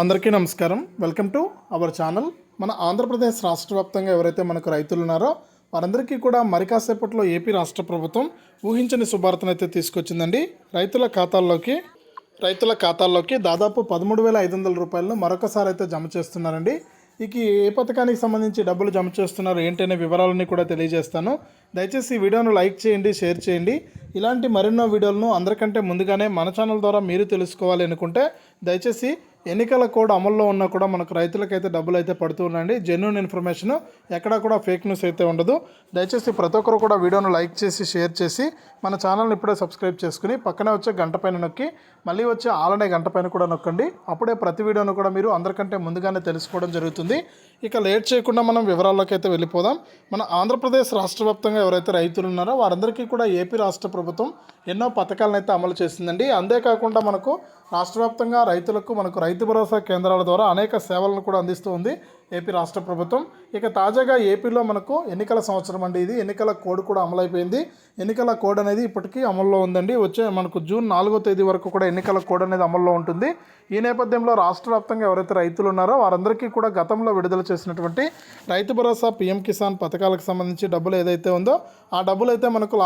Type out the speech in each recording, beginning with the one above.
అందరికీ నమస్కారం. Welcome to our channel. మన ఆంధ్రప్రదేశ్ రాష్ట్ర వ్యాప్తంగా ఎవరైతే మనకు రైతులు ఉన్నారో వారందరికీ కూడా మరి కాసేపట్లో ఏపీ రాష్ట్ర ప్రభుత్వం ఊహించని శుభార్తను అయితే తీసుకొచ్చిందండి. రైతుల ఖాతాల్లోకి రైతుల ఖాతాల్లోకి దాదాపు పదమూడు వేల ఐదు వందల రూపాయలను మరొకసారి అయితే జమ చేస్తున్నారండి. ఇక ఏ పథకానికి సంబంధించి డబ్బులు జమ చేస్తున్నారు ఏంటనే వివరాలన్నీ కూడా తెలియజేస్తాను. దయచేసి వీడియోను లైక్ చేయండి షేర్ చేయండి. ఇలాంటి మరెన్నో వీడియోలను అందరికంటే ముందుగానే మన ఛానల్ ద్వారా మీరు తెలుసుకోవాలి అనుకుంటే దయచేసి ఎన్నికల కోడ్ అమల్లో ఉన్నా కూడా మనకు రైతులకైతే డబ్బులు అయితే పడుతున్నాయండి జెన్యున్ ఇన్ఫర్మేషన్ ఎక్కడా కూడా ఫేక్ న్యూస్ అయితే ఉండదు. దయచేసి ప్రతి ఒక్కరు కూడా వీడియోను లైక్ చేసి షేర్ చేసి మన ఛానల్ని ఇప్పుడే సబ్స్క్రైబ్ చేసుకుని పక్కనే వచ్చే గంట పైన నొక్కి మళ్ళీ వచ్చే ఆలనే గంట పైన కూడా నొక్కండి. అప్పుడే ప్రతి వీడియోను కూడా మీరు అందరికంటే ముందుగానే తెలుసుకోవడం జరుగుతుంది. ఇక లేట్ చేయకుండా మనం వివరాల్లోకి అయితే వెళ్ళిపోదాం. మన ఆంధ్రప్రదేశ్ రాష్ట్ర వ్యాప్తంగా ఎవరైతే రైతులు ఉన్నారో వారందరికీ కూడా ఏపీ రాష్ట్ర ప్రభుత్వం ఎన్నో పథకాలను అయితే అమలు చేసిందండి. అంతేకాకుండా మనకు రాష్ట్ర వ్యాప్తంగా రైతులకు మనకు రైతు భరోసా కేంద్రాల ద్వారా అనేక సేవలను కూడా అందిస్తూ ఉంది. ఏపీ రాష్ట్ర ప్రభుత్వం. ఇక తాజాగా ఏపీలో మనకు ఎన్నికల సంవత్సరం అండి ఇది. ఎన్నికల కోడ్ కూడా అమలైపోయింది. ఎన్నికల కోడ్ అనేది ఇప్పటికీ అమల్లో ఉందండి. వచ్చే మనకు జూన్ నాలుగో తేదీ వరకు కూడా ఎన్నికల కోడ్ అనేది అమల్లో ఉంటుంది. ఈ నేపథ్యంలో రాష్ట్ర వ్యాప్తంగా ఎవరైతే రైతులు ఉన్నారో వారందరికీ కూడా గతంలో విడుదల చేసినటువంటి రైతు భరోసా పీఎం కిసాన్ పథకాలకు సంబంధించి డబ్బులు ఏదైతే ఉందో ఆ డబ్బులు అయితే మనకు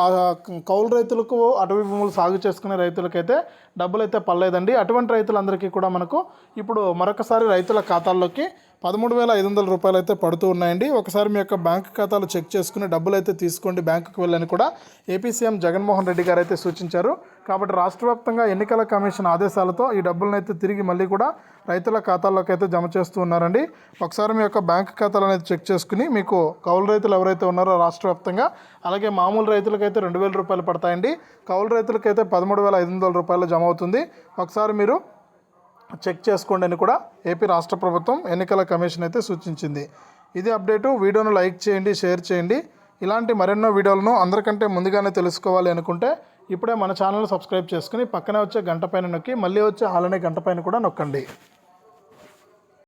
కౌలు రైతులకు అటవీ భూములు సాగు చేసుకునే రైతులకైతే డబ్బులు అయితే పడలేదండి. అటువంటి రైతులందరికీ కూడా మనకు ఇప్పుడు మరొకసారి రైతుల ఖాతాల్లోకి పదమూడు వేల ఐదు వందల రూపాయలు అయితే పడుతూ ఉన్నాయండి. ఒకసారి మీ యొక్క బ్యాంక్ ఖాతాలు చెక్ చేసుకుని డబ్బులు అయితే తీసుకోండి. బ్యాంకుకి వెళ్ళని కూడా ఏపీ సీఎం జగన్మోహన్ రెడ్డి గారు అయితే సూచించారు. కాబట్టి రాష్ట్ర వ్యాప్తంగా ఎన్నికల కమిషన్ ఆదేశాలతో ఈ డబ్బులను అయితే తిరిగి మళ్ళీ కూడా రైతుల ఖాతాల్లోకి అయితే జమ చేస్తూ ఉన్నారండి. ఒకసారి మీ యొక్క బ్యాంక్ ఖాతాలు అనేది చెక్ చేసుకుని మీకు కౌలు రైతులు ఎవరైతే ఉన్నారో రాష్ట్ర వ్యాప్తంగా అలాగే మామూలు రైతులకైతే రెండు వేల రూపాయలు పడతాయండి. కౌలు రైతులకైతే పదమూడు వేల ఐదు వందల రూపాయలు జమ అవుతుంది. ఒకసారి మీరు చెక్ చేసుకోండి అని కూడా ఏపీ రాష్ట్ర ప్రభుత్వం ఎన్నికల కమిషన్ అయితే సూచించింది. ఇది అప్డేటు. వీడియోను లైక్ చేయండి షేర్ చేయండి. ఇలాంటి మరెన్నో వీడియోలను అందరికంటే ముందుగానే తెలుసుకోవాలి అనుకుంటే ఇప్పుడే మన ఛానల్ సబ్స్క్రైబ్ చేసుకుని పక్కనే వచ్చే గంట పైన నొక్కి మళ్ళీ వచ్చే హాలనే గంట పైన కూడా నొక్కండి.